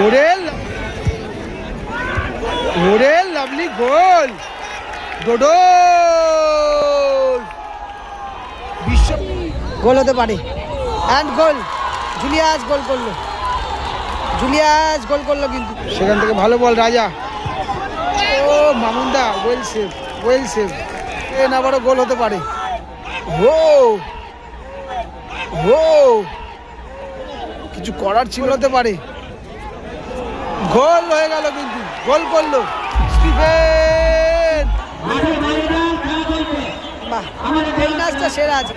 ওরে ওরে লাভলি গোল ডোডো বিশ্ব গোল হতে পারে। অ্যান্ড গোল জুলিয়াস গোল করল। জুলিয়াস গোল করল কিন্তু। সেখান থেকে ভালো বল রাজা। ও মামুনদা ওয়েল সেভ ওয়েল সেভ এ না বড় গোল হতে পারে। হো। হো। কিছু করার ছিল হতে পারে। গোল হয়ে গেল কিন্তু। গোল করল স্টিফেন। বাহ, এই ম্যাচটা সেরা আছে।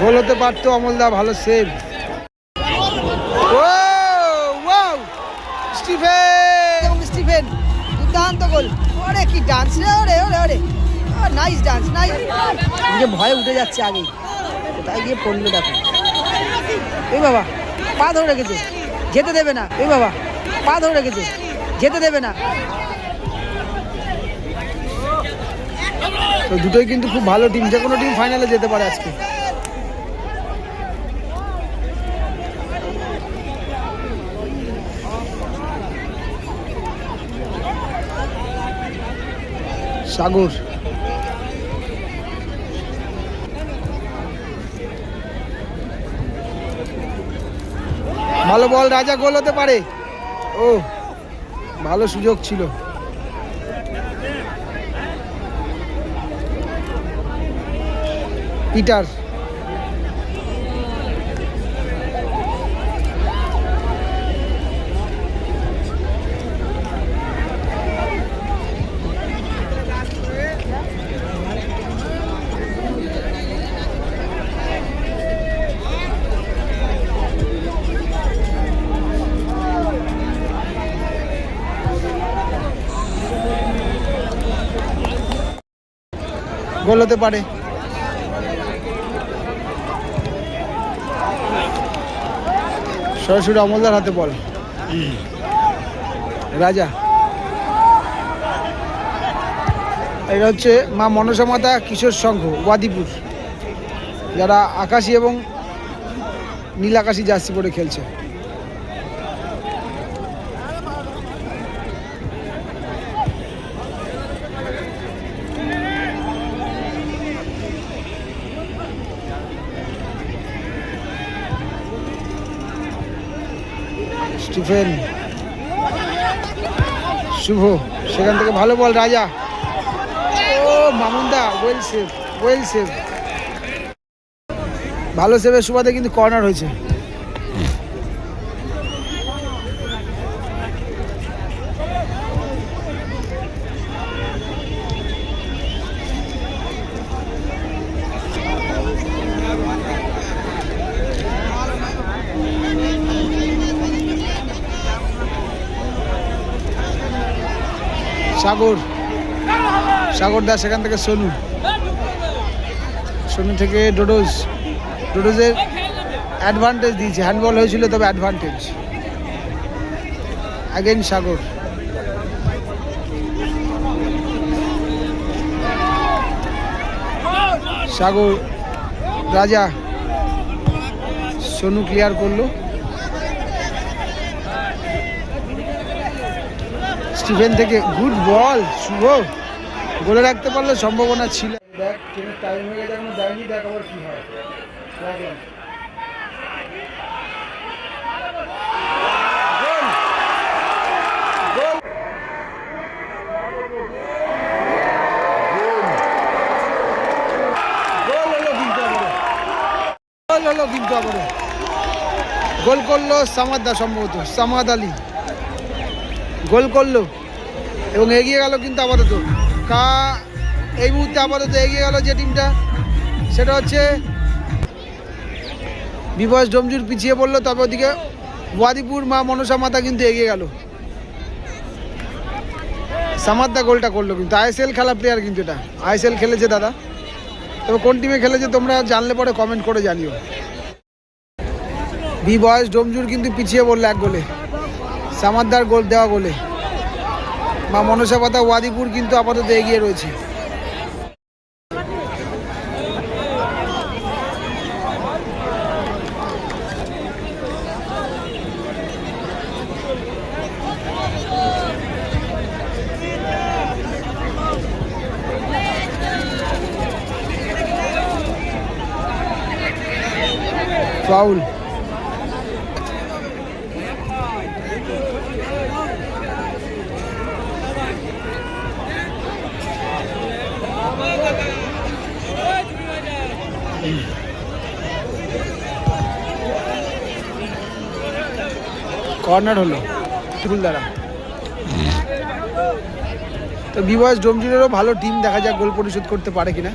গোল হতে পারতো অমলদা ভালো সেভ ও ওয়াও স্টিফেন। এবং স্টিফেন, দুর্দান্ত গোল। ওরে, কি ডান্স রে, ওরে ওরে ওরে। নাইস ডান্স নাইস ভয়ে উঠে যাচ্ছে আগে কোথায় গিয়ে পড়ল দেখো। এই বাবা পা ধরে রেখেছে। যেতে দেবে না। এই বাবা, পা ধরে রেখেছে। যেতে দেবে না। তো দুটোই কিন্তু খুব ভালো টিম যে কোনো টিম ফাইনালে যেতে পারে আজকে। সাগর। ভালো বল রাজা গোল হতে পারে। ও ভালো সুযোগ ছিল। পিটার। হতে পারে। সরাসরি অমলদার হাতে বল। রাজা। এটা হচ্ছে মা মনসা মাতা কিশোর সংঘ, ওয়াদিপুর। যারা আকাশি এবং নীল আকাশি জার্সি পরে খেলছে। স্টিফেন শুভ। সেখান থেকে ভালো বল, রাজা। ও, মামুন্দা ওয়েল সেভ ওয়েল সেভ ভালো সেভের সুবাদে কিন্তু কর্নার হয়েছে। সাগর। সাগর দাস সেখান থেকে সোনু। সোনু থেকে ডোডোজ। ডোডোজের অ্যাডভান্টেজ দিয়েছে। হ্যান্ডবল হয়েছিল, তবে advantage again Sagar. Sagar, Raja. Sonu clear করল। স্টিফেন থেকে গুড বল, শুভ গোলে রাখতে পারলে সম্ভাবনা ছিল দেখ দেখ আবার কি হয়। গোল! হলো। গোল করল সামাদা সম্ভবত, সামাদ আলী গোল করল এবং এগিয়ে গেল কিন্তু আপাতত। কা, এই মুহূর্তে আপাতত এগিয়ে গেল যে টিমটা, সেটা হচ্ছে বিবস ডমজুর পিছিয়ে পড়ল, তবে ওদিকে ওয়াদিপুর মা মনসা মাতা কিন্তু এগিয়ে গেল। সামাদ্দা গোলটা করল কিন্তু, আইএসএল খেলা প্লেয়ার কিন্তু এটা। আইএসএল খেলেছে দাদা। তবে কোন টিমে খেলেছে তোমরা জানলে পরে কমেন্ট করে জানিও। বি বয়স ডোমজুর কিন্তু পিছিয়ে পড়ল এক গোলে। সামারদার গোল দেওয়া গোলে। বা মনসা পাতা ওয়াদিপুর কিন্তু আপাতত এগিয়ে রয়েছে। ফাউল। কর্নার হলো দ্বারা তো বিবয়স ডোমটিনেরও ভালো টিম দেখা যাক গোল পরিশোধ করতে পারে কিনা।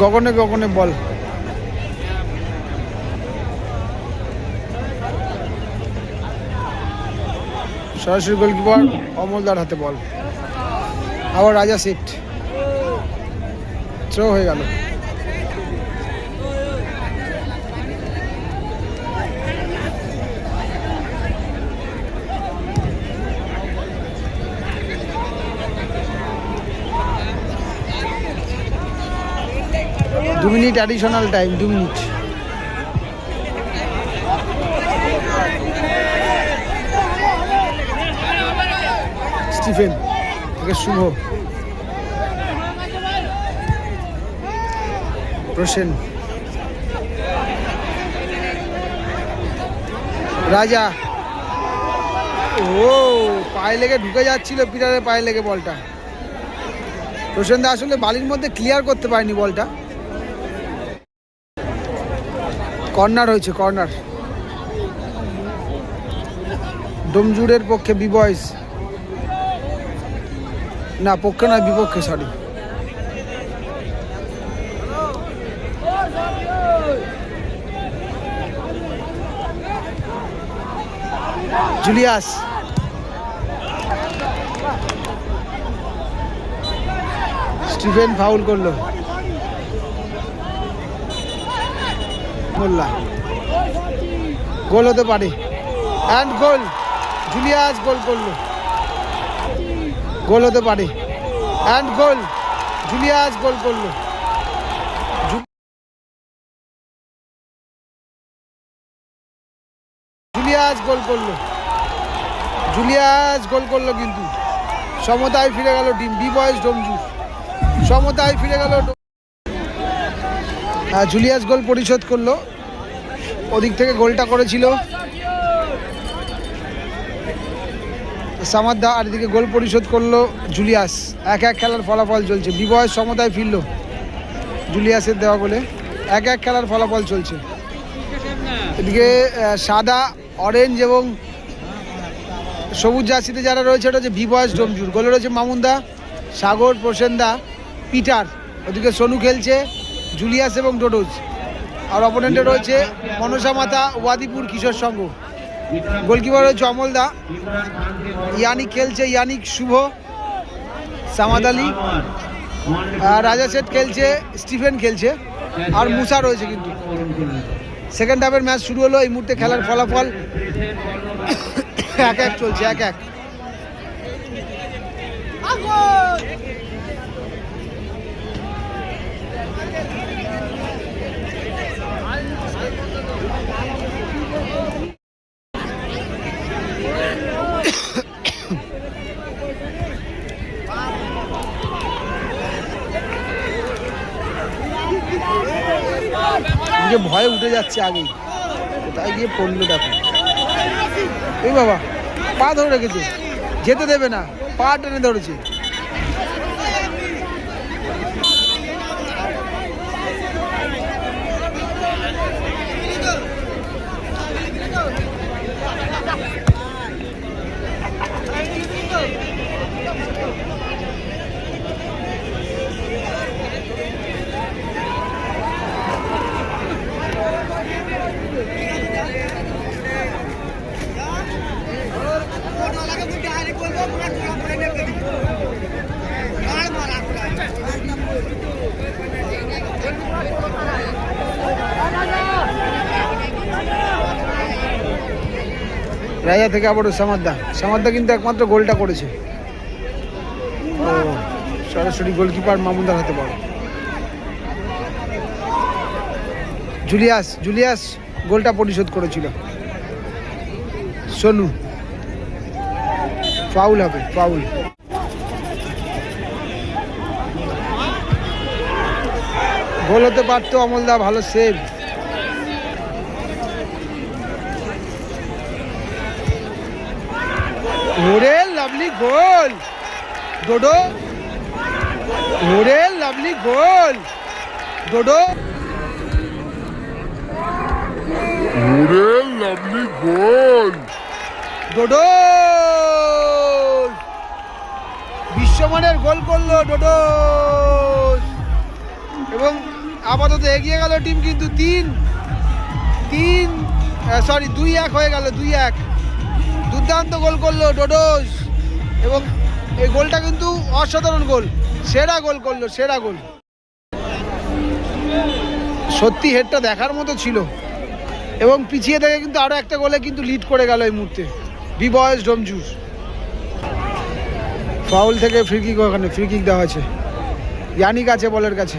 গগনে গগনে বল। সরাসরি গোলকিপার অমলদার হাতে বল। আবার রাজা সিট থ্রো হয়ে গেল। দু মিনিট অ্যাডিশনাল টাইম দু মিনিট। স্টিফেন শুভ। প্রসেন। রাজা। ও, পায়ে লেগে ঢুকে যাচ্ছিল পিটারের পায়ে লেগে বলটা। প্রসেনদা আসলে বালির মধ্যে ক্লিয়ার করতে পারেনি বলটা। কর্নার হয়েছে, কর্নার। ডোমজুরের পক্ষে বিবয়েস না, পক্ষে নয়, বিপক্ষে সরি জুলিয়াস। স্টিফেন ফাউল করল। মোল্লা গোল হতে পারে। অ্যান্ড গোল জুলিয়াস গোল করল। গোল হতে পারে। অ্যান্ড গোল জুলিয়াস গোল করল। জুলিয়াস গোল করল। জুলিয়াস গোল করল কিন্তু। সমতায় ফিরে গেল টিম। বি বয়েস ডোমজুর। সমতায় ফিরে গেল ডোম- জুলিয়াস গোল পরিশোধ করল। ওদিক থেকে গোলটা করেছিল। সামাদ্দা আর এদিকে গোল পরিশোধ করল জুলিয়াস। এক এক খেলার ফলাফল চলছে। বিবয়ের সমতায় ফিরল জুলিয়াসের দেওয়া গোলে। এক এক খেলার ফলাফল চলছে। এদিকে সাদা অরেঞ্জ এবং সবুজ জার্সিতে যারা রয়েছে এটা হচ্ছে বিবয়েস ডোমজুর। গোলে রয়েছে মামুনদা সাগর প্রসেনদা পিটার। ওদিকে সোনু খেলছে। জুলিয়াস এবং ডোডোজ। আর অপোনেন্টে রয়েছে মনসা মাতা, ওয়াদিপুর কিশোর সংঘ। গোলকিপার রয়েছে অমলদা ইয়ানিক খেলছে ইয়ানিক শুভ, সামাদ আলী। রাজা সেট খেলছে, স্টিফেন খেলছে। আর মুসা রয়েছে কিন্তু। সেকেন্ড হাফের ম্যাচ শুরু হলো, এই মুহূর্তে খেলার ফলাফল এক এক চলছে, এক এক। নিজে ভয়ে উঠে যাচ্ছে আগেই। কোথায় গিয়ে পড়ল দেখো। এই বাবা, পা ধরে রেখেছে। যেতে দেবে না, পা টেনে ধরেছে। রাজা থেকে আবারও সামাদা। সামাদা কিন্তু একমাত্র গোলটা করেছে। ও, সরাসরি গোলকিপার মামুদার হাতে পারে জুলিয়াস জুলিয়াস গোলটা পরিশোধ করেছিল। সোনু। ফাউল হবে ফাউল। গোল হতে পারতো অমলদা ভালো সেভ ওরে লাভলি গোল। ডোডো। ওরে লাভলি গোল। ডোডো। ওরে লাভলি গোল। ডোডো। বিশ্বমানের গোল করল ডোডো এবং আপাতত এগিয়ে গেল টিম কিন্তু তিন তিন সরি দুই এক হয়ে গেল, দুই এক। দুর্দান্ত গোল করল ডোডোস। এবং এই গোলটা কিন্তু অসাধারণ গোল, সেরা গোল করল, সেরা গোল। সত্যি হেডটা দেখার মতো ছিল। এবং পিছিয়ে থেকে কিন্তু আরও একটা গোলে কিন্তু লিড করে গেল এই মুহূর্তে। বি বয়েস ডোমজুস ফাউল থেকে ফ্রি কিক ওখানে ফ্রি কিক দেওয়া আছে। ইয়ানিক আছে বলের কাছে।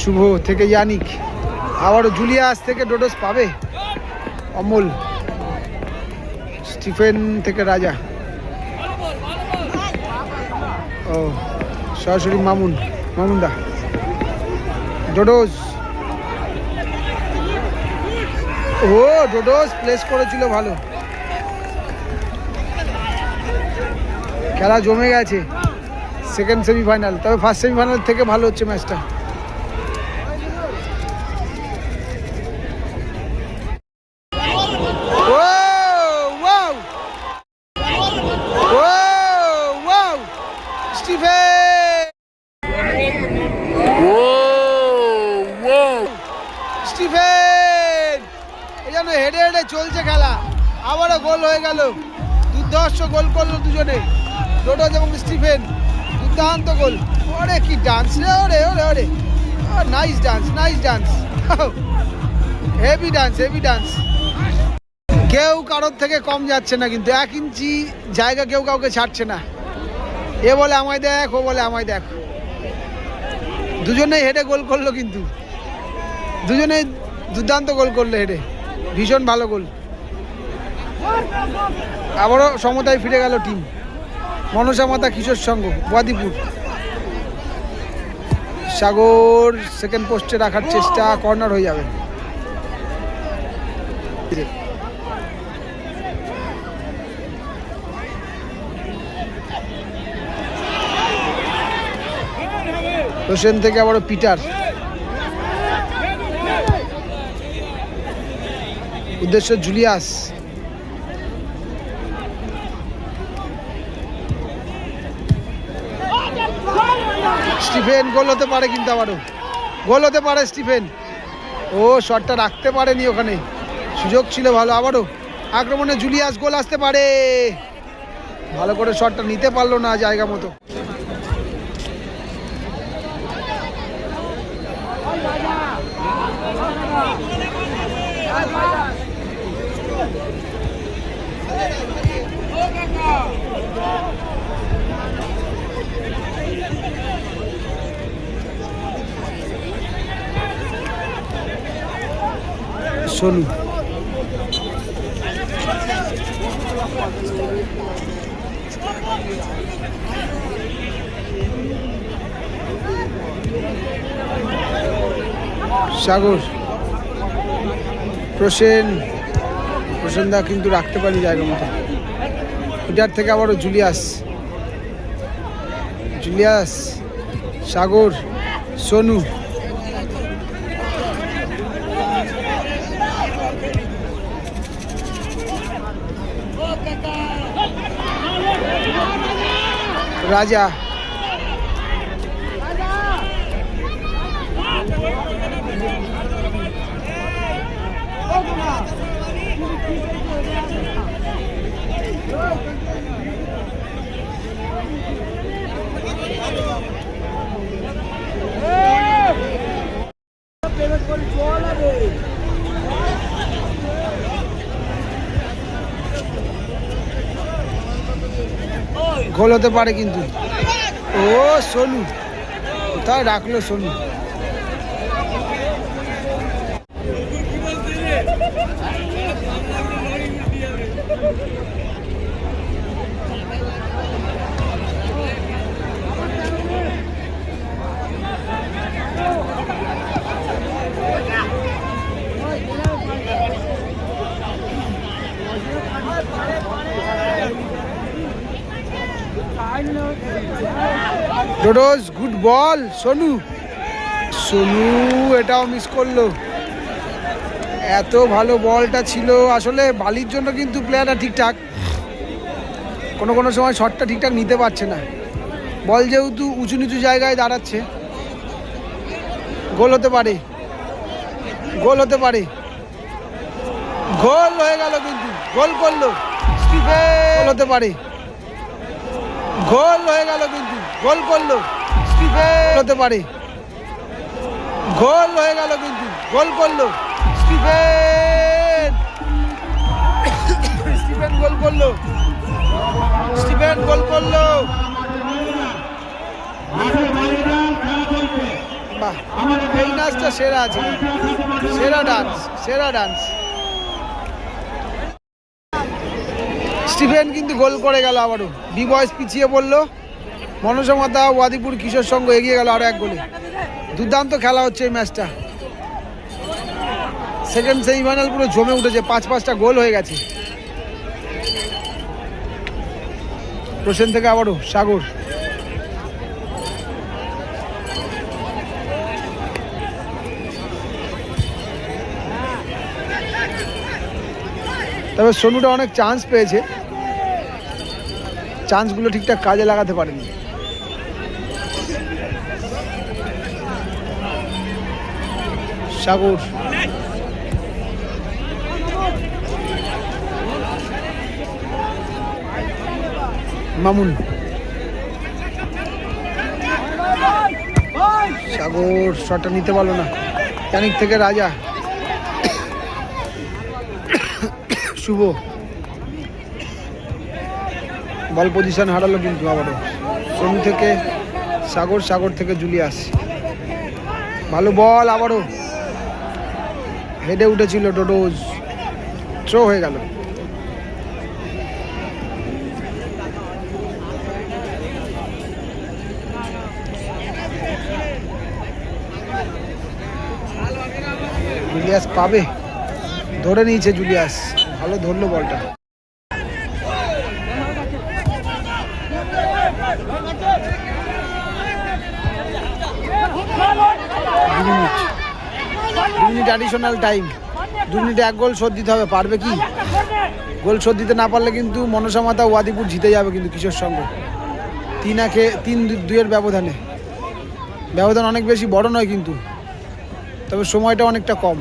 শুভ থেকে ইয়ানিক। আবারও জুলিয়াস থেকে ডোডোস পাবে? অমল। স্টিফেন থেকে রাজা। ও, সরাসরি মামুন, মামুনদা। ডোডোস। ও, ডোডোস প্লেস করেছিল ভালো। খেলা জমে গেছে। সেকেন্ড সেমিফাইনাল তবে ফার্স্ট সেমিফাইনাল থেকে ভালো হচ্ছে ম্যাচটা nice dance nice dance heavy dance heavy dance কেউ কারোর থেকে কম যাচ্ছে না কিন্তু এক ইঞ্চি জায়গা কেউ কাউকে ছাড়ছে না। এ বলে আমায় দেখ, ও বলে আমায় দেখ। দুজনেই হেডে গোল করল কিন্তু। দুজনেই দুর্দান্ত গোল করল হেডে। ভীষণ ভালো গোল। আবারও সমতায় ফিরে গেল টিম। মনসা মাতা কিশোর সংঘ, বাদিপুর। সাগর সেকেন্ড পোস্টে রাখার চেষ্টা কর্নার হয়ে যাবে। হোসেন থেকে আবারও পিটার। উদ্দেশ্য জুলিয়াস। স্টিফেন, গোল হতে পারে কিন্তু আবারও। গোল হতে পারে স্টিফেন। ও শটটা রাখতে পারেনি ওখানে। সুযোগ ছিল ভালো, আবারও আক্রমণে জুলিয়াস গোল আসতে পারে। ভালো করে শটটা নিতে পারল না জায়গা মতো। সোনু সাগর, প্রসেন প্রসেনদা কিন্তু রাখতে পারি জায়গা মতো। এটার থেকে আবারও জুলিয়াস। জুলিয়াস, সাগর, সোনু। রাজা গোল হতে পারে কিন্তু। ও সোনু কোথায় রাখল সোনু? ডোডোস গুড বল সোনু সোনু এটাও মিস করল। এত ভালো বলটা ছিল, আসলে বালির জন্য কিন্তু প্লেয়াররা ঠিকঠাক। কোনো কোনো সময় শটটা ঠিকঠাক নিতে পারছে না। বল যেহেতু উঁচু নিচু জায়গায় দাঁড়াচ্ছে। গোল হতে পারে। গোল হতে পারে। গোল হয়ে গেল কিন্তু। গোল করল। গোল হতে পারে। গোল হয়ে গেল কিন্তু। গোল করল। স্টিফেন। হতে পারে। গোল হয়ে গেল কিন্তু। গোল করল। স্টিফেন। স্টিফেন গোল করল। স্টিফেন গোল করল। বাহ এই নাচটা সেরা আছে। সেরা ডান্স সেরা ডান্স। স্টিফেন কিন্তু গোল করে গেল আবারও। বি বয়স পিছিয়ে পড়ল। মনসামাতা ওয়াদিপুর কিশোর সঙ্গ এগিয়ে গেল আরও এক গোলে। দুর্দান্ত খেলা হচ্ছে এই ম্যাচটা। সেকেন্ড সেমিফাইনাল পুরো জমে উঠেছে, পাঁচ পাঁচটা গোল হয়ে গেছে। প্রসেন থেকে আবারও সাগর। তবে সোনুটা অনেক চান্স পেয়েছে। চান্সগুলো ঠিকঠাক কাজে লাগাতে পারেনি। সাগর। মামুন। সাগর শটটা নিতে পারল না। ক্যানিক থেকে রাজা। শুভ। বল পজিশন হারালো কিন্তু আবারও। সোনু থেকে সাগর সাগর থেকে জুলিয়াস। ভালো বল আবারও। হেডে উঠেছিল ডোডোজ থ্রো হয়ে গেল। জুলিয়াস পাবে। ধরে নিয়েছে জুলিয়াস ভালো ধরলো বলটা দু মিনিট দু মিনিট অ্যাডিশনাল টাইম দু মিনিটে এক গোল শোধ দিতে হবে, পারবে কি? গোল শোধ দিতে না পারলে কিন্তু মনসা মাতা ওয়াদিপুর জিতে যাবে কিন্তু কিশোর সঙ্গ তিন একে তিন দুইয়ের ব্যবধানে। ব্যবধান অনেক বেশি, বড় নয় কিন্তু। তবে সময়টা অনেকটা কম।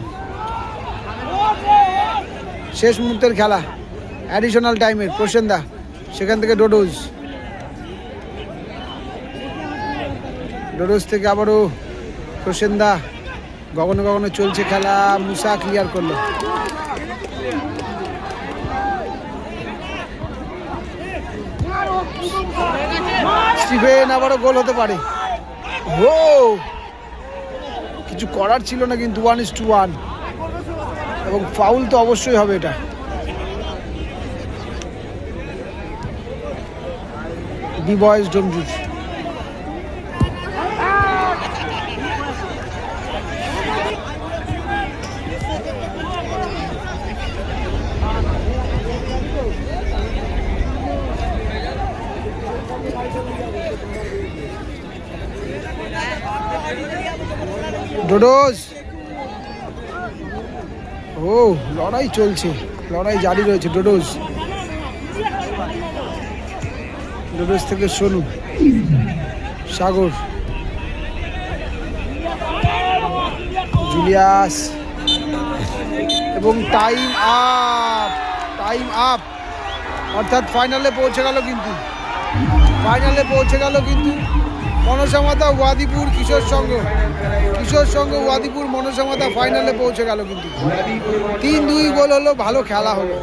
শেষ মুহূর্তের খেলা। অ্যাডিশনাল টাইমের প্রসেনদা সেখান থেকে ডোডোজ। ডোডোজ থেকে আবারও প্রসেনদা গগনে গগনে চলছে খেলা, মুসা ক্লিয়ার করল। স্টিফেন আবারও গোল হতে পারে। ও! কিছু করার ছিল না কিন্তু ওয়ান ইস টু ওয়ান এবং ফাউল তো অবশ্যই হবে এটা। বি বয়েজ ডোমজুর ডোডোস ও, লড়াই চলছে। লড়াই জারি রয়েছে ডোডোস ডোডোস থেকে সোনু। সাগর। জুলিয়াস। এবং টাইম আপ টাইম আপ। অর্থাৎ ফাইনালে পৌঁছে গেল কিন্তু। ফাইনালে পৌঁছে গেল কিন্তু। মনসামাতা ওয়াদিপুর কিশোর সংঘ। কিশোর সংঘ ওয়াদিপুর মনসামাতা ফাইনালে পৌঁছে গেল কিন্তু। তিন দুই গোল হলো, ভালো খেলা হলো।